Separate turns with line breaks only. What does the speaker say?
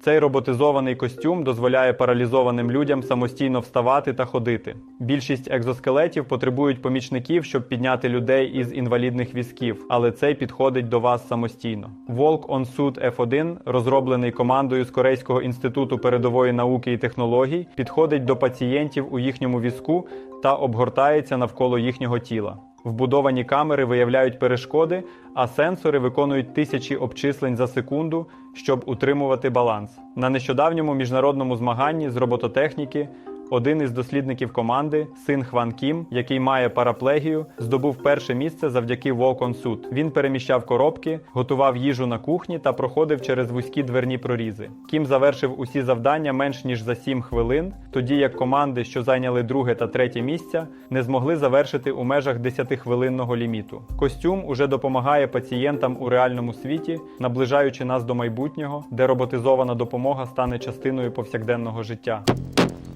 Цей роботизований костюм дозволяє паралізованим людям самостійно вставати та ходити. Більшість екзоскелетів потребують помічників, щоб підняти людей із інвалідних візків, але цей підходить до вас самостійно. Волк Suit F1, розроблений командою з Корейського інституту передової науки і технологій, підходить до пацієнтів у їхньому візку та обгортається навколо їхнього тіла. Вбудовані камери виявляють перешкоди, а сенсори виконують тисячі обчислень за секунду, щоб утримувати баланс. На нещодавньому міжнародному змаганні з робототехніки один із дослідників команди, син Хван Кім, який має параплегію, здобув перше місце завдяки on Suit. Він переміщав коробки, готував їжу на кухні та проходив через вузькі дверні прорізи. Кім завершив усі завдання менш ніж за 7 хвилин, тоді як команди, що зайняли друге та третє місця, не змогли завершити у межах 10-хвилинного ліміту. Костюм уже допомагає пацієнтам у реальному світі, наближаючи нас до майбутнього, де роботизована допомога стане частиною повсякденного життя.